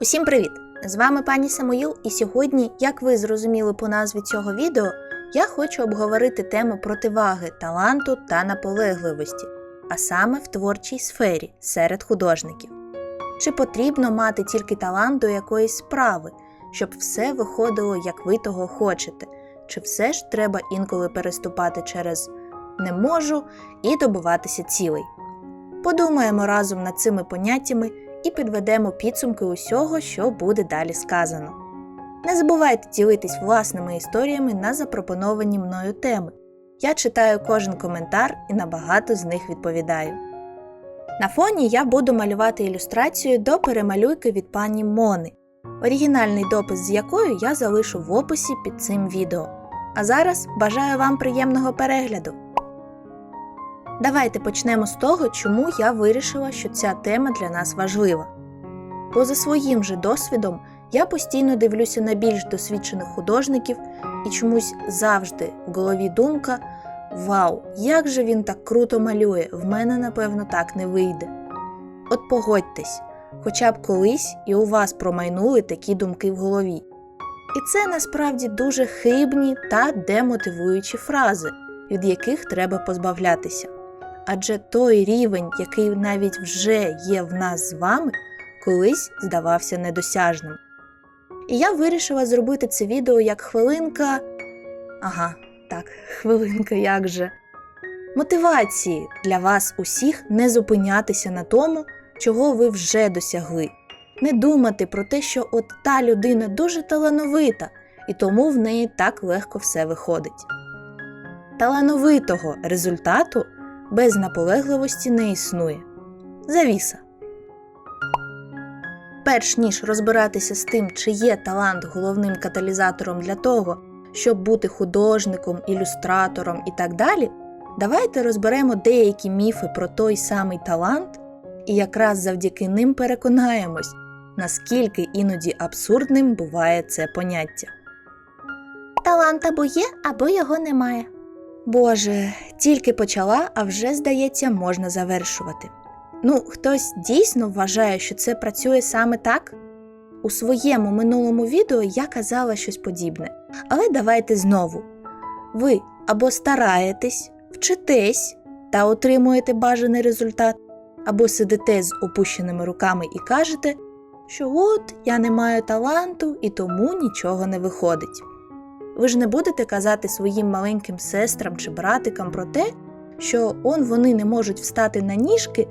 Усім привіт! З вами пані Самоїл, і сьогодні, як ви зрозуміли по назві цього відео, я хочу обговорити тему противаги таланту та наполегливості, а саме в творчій сфері серед художників. Чи потрібно мати тільки талант до якоїсь справи, щоб все виходило, як ви того хочете, чи все ж треба інколи переступати через не можу і добиватися цілей? Подумаємо разом над цими поняттями і підведемо підсумки усього, що буде далі сказано. Не забувайте ділитись власними історіями на запропоновані мною теми. Я читаю кожен коментар і на багато з них відповідаю. На фоні я буду малювати ілюстрацію до перемалюйки від пані Мони, оригінальний допис з якою я залишу в описі під цим відео. А зараз бажаю вам приємного перегляду! Давайте почнемо з того, чому я вирішила, що ця тема для нас важлива. Бо за своїм же досвідом я постійно дивлюся на більш досвідчених художників і чомусь завжди в голові думка: Вау, як же він так круто малює, в мене, напевно, так не вийде. От погодьтесь, хоча б колись і у вас промайнули такі думки в голові. І це насправді дуже хибні та демотивуючі фрази, від яких треба позбавлятися адже той рівень, який навіть вже є в нас з вами, колись здавався недосяжним. І я вирішила зробити це відео як хвилинка. Ага, так, хвилинка як же. Мотивації для вас усіх не зупинятися на тому, чого ви вже досягли, не думати про те, що от та людина дуже талановита, і тому в неї так легко все виходить. Талановитого результату без наполегливості не існує. Завіса. Перш ніж розбиратися з тим, чи є талант головним каталізатором для того, щоб бути художником, ілюстратором і так далі, давайте розберемо деякі міфи про той самий талант, і якраз завдяки ним переконаємось, наскільки іноді абсурдним буває це поняття. Талант або є, або його немає. Боже, тільки почала, а вже, здається, можна завершувати. Ну, хтось дійсно вважає, що це працює саме так? У своєму минулому відео я казала щось подібне. Але давайте знову. Ви або стараєтесь, вчитесь та отримуєте бажаний результат, або сидите з опущеними руками і кажете, що от я не маю таланту і тому нічого не виходить. Ви ж не будете казати своїм маленьким сестрам чи братикам про те, що он вони не можуть встати на ніжки,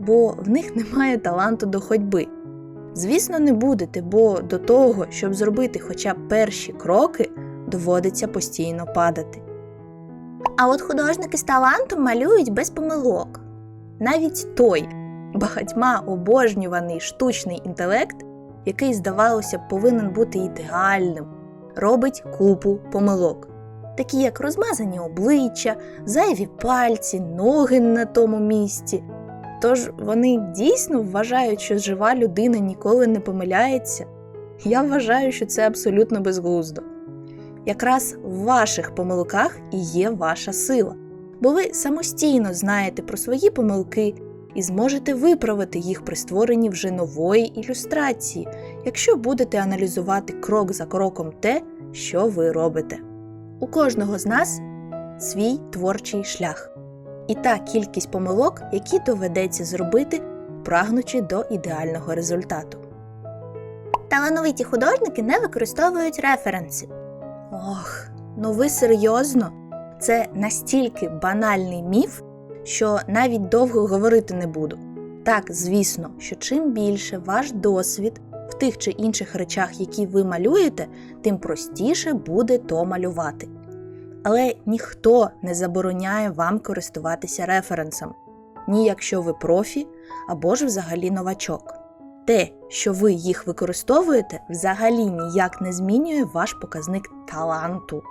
бо в них немає таланту до ходьби. Звісно, не будете, бо до того, щоб зробити хоча б перші кроки, доводиться постійно падати. А от художники з талантом малюють без помилок. Навіть той багатьма обожнюваний штучний інтелект, який, здавалося б, повинен бути ідеальним робить купу помилок, такі як розмазані обличчя, зайві пальці, ноги на тому місці. Тож вони дійсно вважають, що жива людина ніколи не помиляється. Я вважаю, що це абсолютно безглуздо. Якраз в ваших помилках і є ваша сила, бо ви самостійно знаєте про свої помилки і зможете виправити їх при створенні вже нової ілюстрації, якщо будете аналізувати крок за кроком те, що ви робите. У кожного з нас свій творчий шлях і та кількість помилок, які доведеться зробити, прагнучи до ідеального результату. Талановиті художники не використовують референси. Ох, ну ви серйозно? Це настільки банальний міф, що навіть довго говорити не буду. Так, звісно, що чим більше ваш досвід в тих чи інших речах, які ви малюєте, тим простіше буде то малювати. Але ніхто не забороняє вам користуватися референсом, ні якщо ви профі або ж взагалі новачок. Те, що ви їх використовуєте, взагалі ніяк не змінює ваш показник таланту.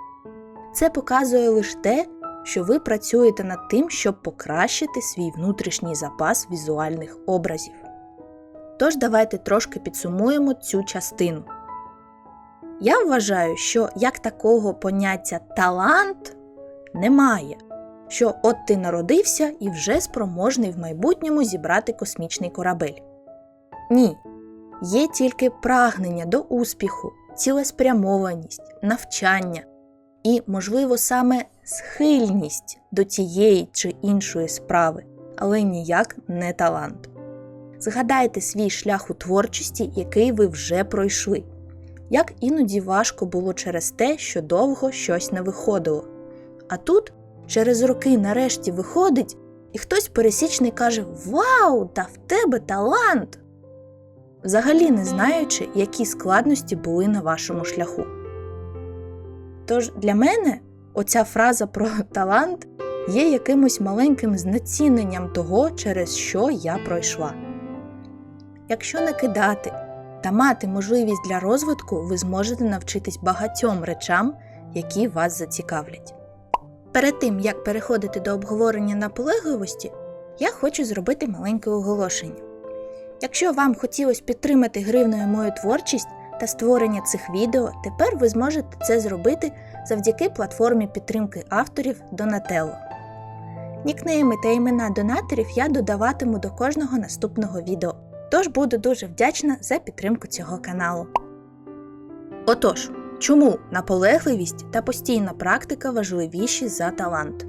Це показує лише те, що ви працюєте над тим, щоб покращити свій внутрішній запас візуальних образів. Тож давайте трошки підсумуємо цю частину. Я вважаю, що як такого поняття талант немає, що от ти народився і вже спроможний в майбутньому зібрати космічний корабель. Ні. є тільки прагнення до успіху, цілеспрямованість, навчання і, можливо, саме схильність до тієї чи іншої справи, але ніяк не талант. Згадайте свій шлях у творчості, який ви вже пройшли. Як іноді важко було через те, що довго щось не виходило. А тут через роки нарешті виходить, і хтось пересічний каже: Вау, та в тебе талант! Взагалі не знаючи, які складності були на вашому шляху. Тож для мене оця фраза про талант є якимось маленьким знеціненням того, через що я пройшла. Якщо не кидати та мати можливість для розвитку, ви зможете навчитись багатьом речам, які вас зацікавлять. Перед тим як переходити до обговорення наполегливості, я хочу зробити маленьке оголошення. Якщо вам хотілося підтримати гривною мою творчість та створення цих відео, тепер ви зможете це зробити завдяки платформі підтримки авторів Donatello. Нікнейми та імена донаторів я додаватиму до кожного наступного відео, тож буду дуже вдячна за підтримку цього каналу. Отож, чому наполегливість та постійна практика важливіші за талант?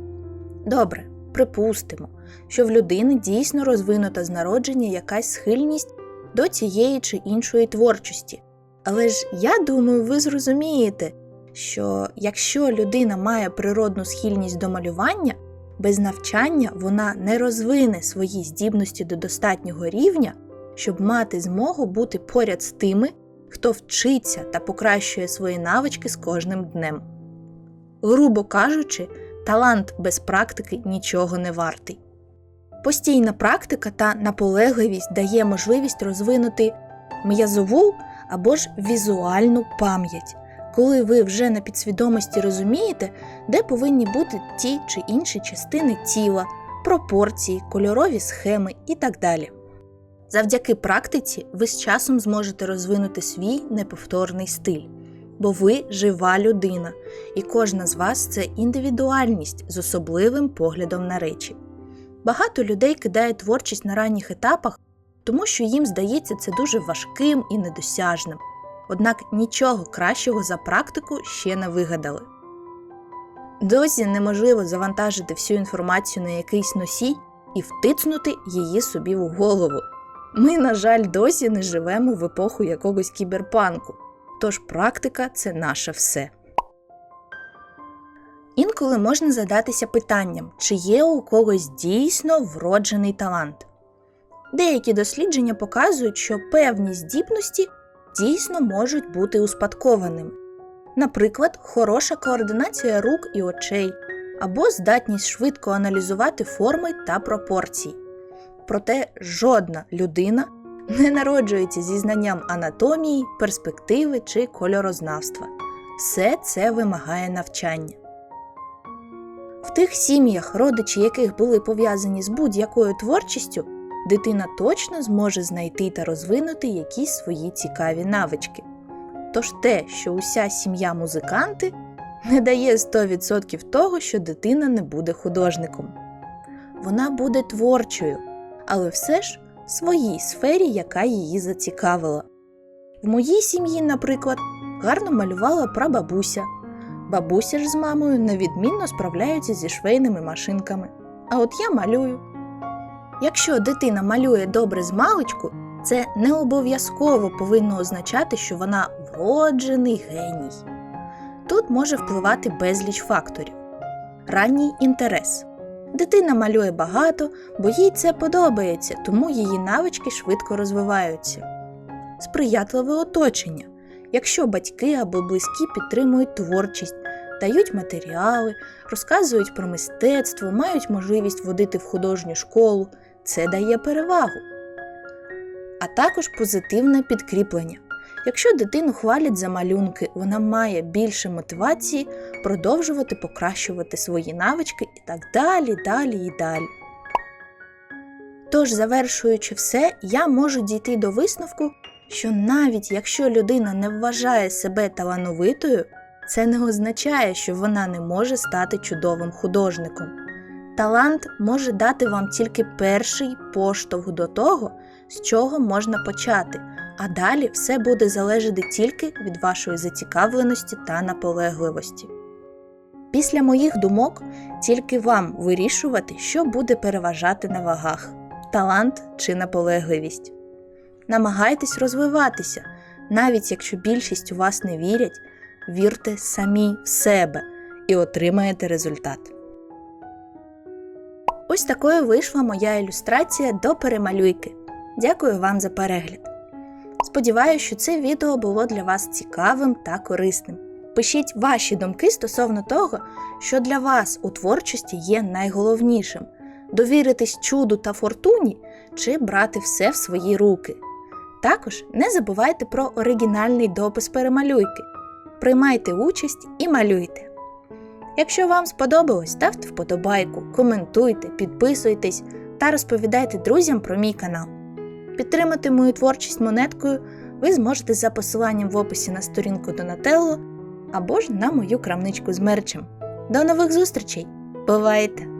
Добре, припустимо, що в людини дійсно розвинута з народження якась схильність до цієї чи іншої творчості. Але ж я думаю, ви зрозумієте, що якщо людина має природну схильність до малювання, без навчання вона не розвине свої здібності до достатнього рівня, щоб мати змогу бути поряд з тими, хто вчиться та покращує свої навички з кожним днем. Грубо кажучи, талант без практики нічого не вартий. Постійна практика та наполегливість дає можливість розвинути м'язову або ж візуальну пам'ять, коли ви вже на підсвідомості розумієте, де повинні бути ті чи інші частини тіла, пропорції, кольорові схеми і так далі. Завдяки практиці ви з часом зможете розвинути свій неповторний стиль, бо ви жива людина, і кожна з вас це індивідуальність з особливим поглядом на речі. Багато людей кидає творчість на ранніх етапах, тому що їм здається це дуже важким і недосяжним, однак нічого кращого за практику ще не вигадали. Досі неможливо завантажити всю інформацію на якийсь носій і втицнути її собі в голову. Ми, на жаль, досі не живемо в епоху якогось кіберпанку, тож практика це наше все. Інколи можна задатися питанням, чи є у когось дійсно вроджений талант. Деякі дослідження показують, що певні здібності дійсно можуть бути успадкованими. Наприклад, хороша координація рук і очей, або здатність швидко аналізувати форми та пропорції. Проте жодна людина не народжується зі знанням анатомії, перспективи чи кольорознавства. Все це вимагає навчання. В тих сім'ях, родичі яких були пов'язані з будь-якою творчістю, дитина точно зможе знайти та розвинути якісь свої цікаві навички. Тож те, що уся сім'я музиканти, не дає 100% того, що дитина не буде художником. Вона буде творчою, але все ж в своїй сфері, яка її зацікавила. В моїй сім'ї, наприклад, гарно малювала прабабуся. Бабуся ж з мамою невідмінно справляються зі швейними машинками. А от я малюю. Якщо дитина малює добре з маличку, це не обов'язково повинно означати, що вона вроджений геній. Тут може впливати безліч факторів. Ранній інтерес. Дитина малює багато, бо їй це подобається, тому її навички швидко розвиваються. Сприятливе оточення. Якщо батьки або близькі підтримують творчість, дають матеріали, розказують про мистецтво, мають можливість водити в художню школу, це дає перевагу. А також позитивне підкріплення. Якщо дитину хвалять за малюнки, вона має більше мотивації продовжувати покращувати свої навички і так далі, далі і далі. Тож, завершуючи все, я можу дійти до висновку, що навіть якщо людина не вважає себе талановитою, це не означає, що вона не може стати чудовим художником. Талант може дати вам тільки перший поштовх до того, з чого можна почати, а далі все буде залежати тільки від вашої зацікавленості та наполегливості. Після моїх думок тільки вам вирішувати, що буде переважати на вагах талант чи наполегливість. Намагайтесь розвиватися, навіть якщо більшість у вас не вірять, вірте самі в себе і отримаєте результат. Ось такою вийшла моя ілюстрація до перемалюйки. Дякую вам за перегляд. Сподіваюся, що це відео було для вас цікавим та корисним. Пишіть ваші думки стосовно того, що для вас у творчості є найголовнішим довіритись чуду та фортуні чи брати все в свої руки. Також не забувайте про оригінальний допис перемалюйки. Приймайте участь і малюйте. Якщо вам сподобалось, ставте вподобайку, коментуйте, підписуйтесь та розповідайте друзям про мій канал. Підтримати мою творчість монеткою ви зможете за посиланням в описі на сторінку Донателло або ж на мою крамничку з мерчем. До нових зустрічей! Бувайте!